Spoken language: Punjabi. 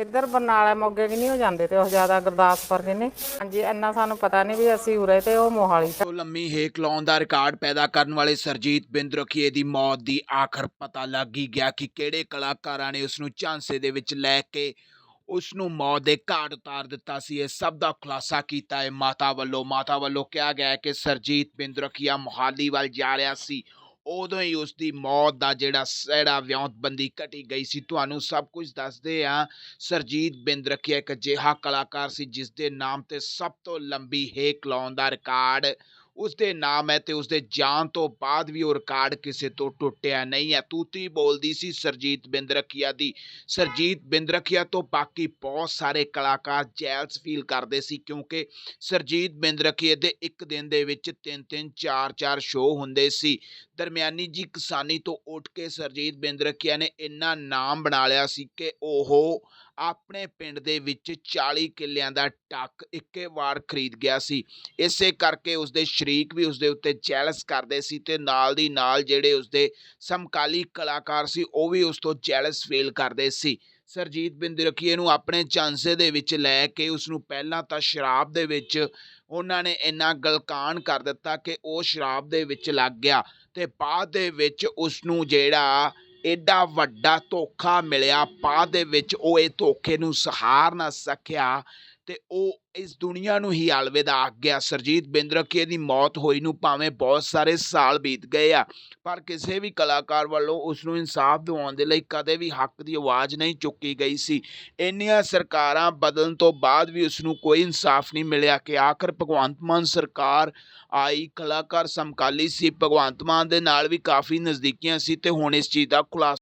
ਇੱਧਰ ਬਰਨਾਲਾ ਮੋਗੇ ਕਿ ਨਹੀਂ ਹੋ ਜਾਂਦੇ ਤੇ ਉਹ ਜ਼ਿਆਦਾ ਗੁਰਦਾਸਪੁਰ ਕਿ ਨੇ ਹਾਂਜੀ, ਇੰਨਾ ਸਾਨੂੰ ਪਤਾ ਨਹੀਂ ਵੀ ਅਸੀਂ ਉਰੇ ਤੇ ਉਹ ਮੋਹਾਲੀ ਤੋਂ ਲੰਮੀ ਹੇਕ ਲਾਉਣ ਦਾ ਰਿਕਾਰਡ ਪੈਦਾ ਕਰਨ ਵਾਲੇ ਸਰਜੀਤ ਬਿੰਦਰਖੀਏ ਦੀ ਮੌਤ ਦੀ ਆਖਰ ਪਤਾ ਲੱਗ ਹੀ ਗਿਆ ਕਿ ਕਿਹੜੇ ਕਲਾਕਾਰਾਂ ਨੇ ਉਸ ਨੂੰ ਝਾਂਸੇ ਦੇ ਵਿੱਚ ਲੈ ਕੇ ਉਸ ਨੂੰ ਮੌਤ ਦੇ ਘਾਟ ਉਤਾਰ ਦਿੱਤਾ ਸੀ। ਇਹ ਸਭ ਦਾ ਖੁਲਾਸਾ ਕੀਤਾ ਹੈ ਮਾਤਾ ਵੱਲੋਂ। ਮਾਤਾ ਵੱਲੋਂ ਕਿਹਾ ਗਿਆ ਹੈ ਕਿ ਸਰਜੀਤ ਬਿੰਦਰਖੀਆ ਮੁਹਾਲੀ ਵੱਲ ਜਾ ਰਿਹਾ ਸੀ। ਉਦੋਂ ਹੀ ਉਸ ਦੀ ਮੌਤ ਦਾ ਜਿਹੜਾ ਸਹਿੜਾ ਵਿਉਂਤਬੰਦੀ ਘਟੀ ਗਈ ਸੀ। ਤੁਹਾਨੂੰ ਸਭ ਕੁਝ ਦੱਸਦੇ ਆ ਸਰਜੀਤ ਰੱਖਿਆ ਇੱਕ ਅਜਿਹਾ ਕਲਾਕਾਰ ਸੀ ਜਿਸ ਦੇ ਨਾਮ ਤੇ ਸਭ ਤੋਂ ਲੰਬੀ ਹੇਕ ਲਾਉਣ ਦਾ ਰਿਕਾਰਡ ਉਸ ਦੇ ਨਾਮ ਹੈ ਤੇ ਉਸ ਦੇ ਜਾਣ ਤੋਂ ਬਾਅਦ ਵੀ ਉਹ ਰਿਕਾਰਡ ਕਿਸੇ ਤੋਂ ਟੁੱਟਿਆ ਨਹੀਂ ਹੈ। ਤੂਤੀ ਬੋਲਦੀ ਸੀ ਸਰਜੀਤ ਬਿੰਦਰਖੀਆ ਦੀ। ਸਰਜੀਤ ਬਿੰਦਰਖੀਆ ਤੋਂ ਬਾਕੀ ਬਹੁਤ ਸਾਰੇ ਕਲਾਕਾਰ ਜੈਲਸ ਫੀਲ ਕਰਦੇ ਸੀ ਕਿਉਂਕਿ ਸਰਜੀਤ ਬਿੰਦਰਖੀਏ ਦੇ ਇੱਕ ਦਿਨ ਦੇ ਵਿੱਚ ਤਿੰਨ ਤਿੰਨ ਚਾਰ ਚਾਰ ਸ਼ੋਅ ਹੁੰਦੇ ਸੀ। ਦਰਮਿਆਨੀ ਜੀ ਕਿਸਾਨੀ ਤੋਂ ਉੱਠ ਕੇ ਸਰਜੀਤ ਬਿੰਦਰਖੀਆ ਨੇ ਇੰਨਾ ਨਾਮ ਬਣਾ ਲਿਆ ਸੀ ਕਿ ਉਹ ਆਪਣੇ ਪਿੰਡ ਦੇ ਵਿੱਚ 40 ਕਿੱਲਿਆਂ ਦਾ ਟੱਕ ਇੱਕੇ ਵਾਰ ਖਰੀਦ ਗਿਆ ਸੀ। ਇਸੇ ਕਰਕੇ ਉਸਦੇ ਸ਼ਰੀਕ ਵੀ ਉਸਦੇ ਉੱਤੇ ਜੈਲਸ ਕਰਦੇ ਸੀ ਤੇ ਨਾਲ ਦੀ ਨਾਲ ਜਿਹੜੇ ਉਸਦੇ ਸਮਕਾਲੀ ਕਲਾਕਾਰ ਸੀ, ਉਹ ਵੀ ਉਸ ਤੋਂ ਜੈਲਸ ਫੀਲ ਕਰਦੇ ਸੀ। ਸਰਜੀਤ ਬਿੰਦਰਖੀਏ ਨੂੰ ਆਪਣੇ ਚਾਂਸੇ ਦੇ ਵਿੱਚ ਲੈ ਕੇ ਉਸ ਨੂੰ ਪਹਿਲਾਂ ਤਾਂ ਸ਼ਰਾਬ ਦੇ ਵਿੱਚ ਉਹਨਾਂ ਨੇ ਇੰਨਾ ਗਲਕਾਨ ਕਰ ਦਿੱਤਾ ਕਿ ਉਹ ਸ਼ਰਾਬ ਦੇ ਵਿੱਚ ਲੱਗ ਗਿਆ ਤੇ ਬਾਅਦ ਦੇ ਵਿੱਚ ਉਸ ਨੂੰ ਜਿਹੜਾ ਐਡਾ ਵੱਡਾ ਧੋਖਾ ਮਿਲਿਆ ਬਾਅਦ ਦੇ ਵਿੱਚ ਉਹ ਇਹ ਧੋਖੇ ਨੂੰ ਸਹਾਰ ਨਾ ਸਕਿਆ। ਤੇ ਉਹ ਇਸ ਦੁਨੀਆ ਨੂੰ ਹੀ ਅਲਵਿਦਾ ਆਖ ਗਿਆ। ਸਰਜੀਤ ਬਿੰਦਰਖੀਏ ਦੀ ਮੌਤ ਹੋਈ ਨੂੰ ਭਾਵੇਂ ਬਹੁਤ ਸਾਰੇ ਸਾਲ ਬੀਤ ਗਏ ਆ, ਪਰ ਕਿਸੇ ਵੀ ਕਲਾਕਾਰ ਵੱਲੋਂ ਉਸ ਨੂੰ ਇਨਸਾਫ ਦਿਵਾਉਣ ਦੇ ਲਈ ਕਦੇ ਵੀ ਹੱਕ ਦੀ ਆਵਾਜ਼ ਨਹੀਂ ਚੁੱਕੀ ਗਈ ਸੀ। ਇੰਨੀਆਂ ਸਰਕਾਰਾਂ ਬਦਲਣ ਤੋਂ ਬਾਅਦ ਵੀ ਉਸ ਨੂੰ ਕੋਈ ਇਨਸਾਫ ਨਹੀਂ ਮਿਲਿਆ ਕਿ ਆਖਰ ਭਗਵੰਤ ਮਾਨ ਸਰਕਾਰ ਆਈ, ਕਲਾਕਾਰ ਸਮਕਾਲੀ ਸੀ, ਭਗਵੰਤ ਮਾਨ ਦੇ ਨਾਲ ਵੀ ਕਾਫੀ ਨਜ਼ਦੀਕੀਆਂ ਸੀ ਤੇ ਹੁਣ ਇਸ ਚੀਜ਼ ਦਾ ਖੁਲਾਸਾ